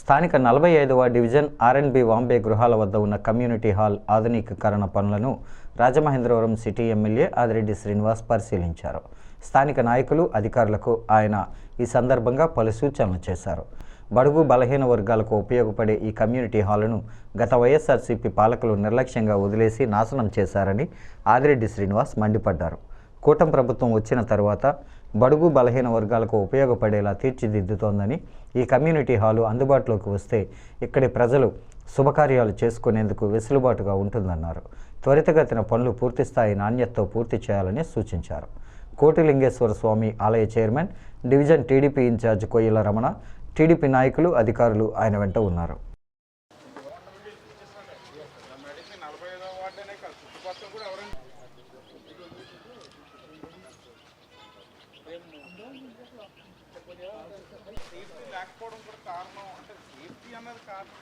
స్థానిక నలభై ఐదవ డివిజన్ ఆర్ఎన్బి వాంబే గృహాల వద్ద ఉన్న కమ్యూనిటీ హాల్ ఆధునికీకరణ పనులను రాజమహేంద్రవరం సిటీ ఎమ్మెల్యే ఆదిరెడ్డి శ్రీనివాస్ పరిశీలించారు. స్థానిక నాయకులు అధికారులకు ఆయన ఈ సందర్భంగా పలు సూచనలు చేశారు. బడుగు బలహీన వర్గాలకు ఉపయోగపడే ఈ కమ్యూనిటీ హాలును గత వైఎస్ఆర్సీపీ పాలకులు నిర్లక్ష్యంగా వదిలేసి నాశనం చేశారని ఆదిరెడ్డి శ్రీనివాస్ మండిపడ్డారు. కూటమి ప్రభుత్వం వచ్చిన తర్వాత బడుగు బలహీన వర్గాలకు ఉపయోగపడేలా తీర్చిదిద్దుతోందని ఈ కమ్యూనిటీ హాలు అందుబాటులోకి వస్తే ఇక్కడి ప్రజలు శుభకార్యాలు చేసుకునేందుకు వెసులుబాటుగా ఉంటుందన్నారు. త్వరితగతిన పనులు పూర్తిస్థాయి నాణ్యతతో పూర్తి చేయాలని సూచించారు. కోటిలింగేశ్వర స్వామి ఆలయ chairman division TDP incharge Koyyala Ramana TDP నాయకులు అధికారులు ఆయన వెంట ఉన్నారు. సేఫ్టీ లేకపోవడం కూడా కారణం అంటే సేఫ్టీ అన్నది కారణం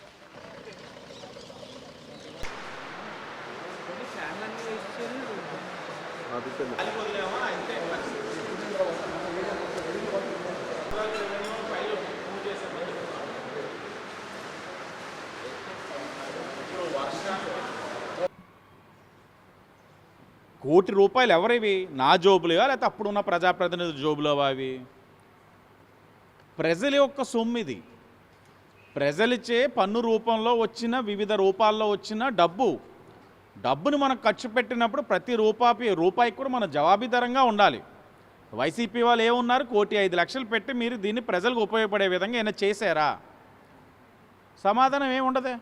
కోటి రూపాయలు ఎవరివి? నా జోబులుగా లేకపోతే అప్పుడున్న ప్రజాప్రతినిధుల జోబులోవా అవి? ప్రజల యొక్క సొమ్ము ఇది ప్రజలిచ్చే పన్ను రూపంలో వచ్చిన వివిధ రూపాల్లో వచ్చిన డబ్బు. డబ్బును మనం ఖర్చు పెట్టినప్పుడు ప్రతి రూపాయి రూపాయికి కూడా మన జవాబీదరంగా ఉండాలి. వైసీపీ వాళ్ళు ఏమున్నారు? కోటి ఐదు లక్షలు పెట్టి మీరు దీన్ని ప్రజలకు ఉపయోగపడే విధంగా ఏమైనా చేశారా? సమాధానం ఏముండదే?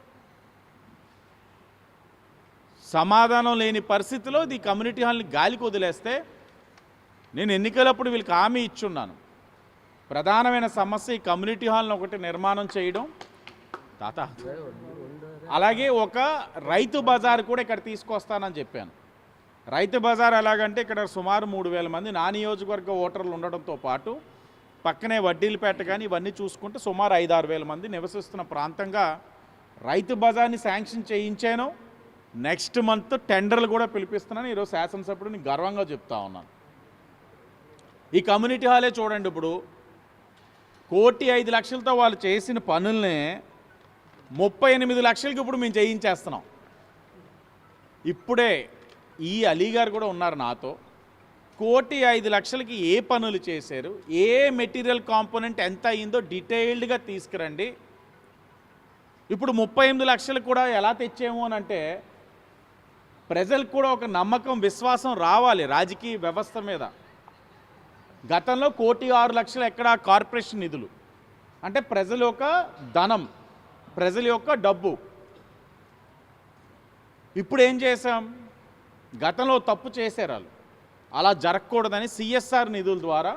సమాధానం లేని పరిస్థితిలో ఈ కమ్యూనిటీ హాల్ని గాలికి వదిలేస్తే నేను ఎన్నికలప్పుడు వీళ్ళకి హామీ ఇచ్చున్నాను. ప్రధానమైన సమస్య ఈ కమ్యూనిటీ హాల్ని ఒకటి నిర్మాణం చేయడం. తాత అలాగే ఒక రైతు బజార్ కూడా ఇక్కడ తీసుకొస్తానని చెప్పాను. రైతు బజార్ ఎలాగంటే ఇక్కడ సుమారు మూడు వేల మంది నా నియోజకవర్గ ఓటర్లు ఉండడంతో పాటు పక్కనే వడ్డీలపేట కానీ ఇవన్నీ చూసుకుంటే సుమారు ఐదు ఆరు వేల మంది నివసిస్తున్న ప్రాంతంగా రైతు బజార్ని శాంక్షన్ చేయించాను. నెక్స్ట్ మంత్ టెండర్లు కూడా పిలిపిస్తున్నాను. ఈరోజు శాసనసభ్యుడిని గర్వంగా చెప్తా ఉన్నాను. ఈ కమ్యూనిటీ హాలే చూడండి ఇప్పుడు. కోటి ఐదు లక్షలతో వాళ్ళు చేసిన పనుల్ని ముప్పై ఎనిమిది లక్షలకి ఇప్పుడు మేము చేయించేస్తున్నాం. ఇప్పుడే ఈ అలీ గారు కూడా ఉన్నారు నాతో. కోటి ఐదు లక్షలకి ఏ పనులు చేశారు? ఏ మెటీరియల్ కాంపోనెంట్ ఎంత అయిందో డీటెయిల్డ్గా తీసుకురండి. ఇప్పుడు ముప్పై ఎనిమిది లక్షలు కూడా ఎలా తెచ్చాము అని అంటే ప్రజలకు కూడా ఒక నమ్మకం విశ్వాసం రావాలి రాజకీయ వ్యవస్థ మీద. గతంలో కోటి ఆరు లక్షలు ఎక్కడ కార్పొరేషన్ నిధులు. అంటే ప్రజల యొక్క ధనం ప్రజల యొక్క డబ్బు. ఇప్పుడు ఏం చేశాం? గతంలో తప్పు చేశారు వాళ్ళు. అలా జరగకూడదని సిఎస్ఆర్ నిధుల ద్వారా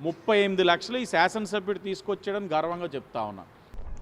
ముప్పై ఎనిమిది లక్షలు ఈ శాసనసభ్యుడు తీసుకొచ్చాడని గర్వంగా చెప్తా ఉన్నాను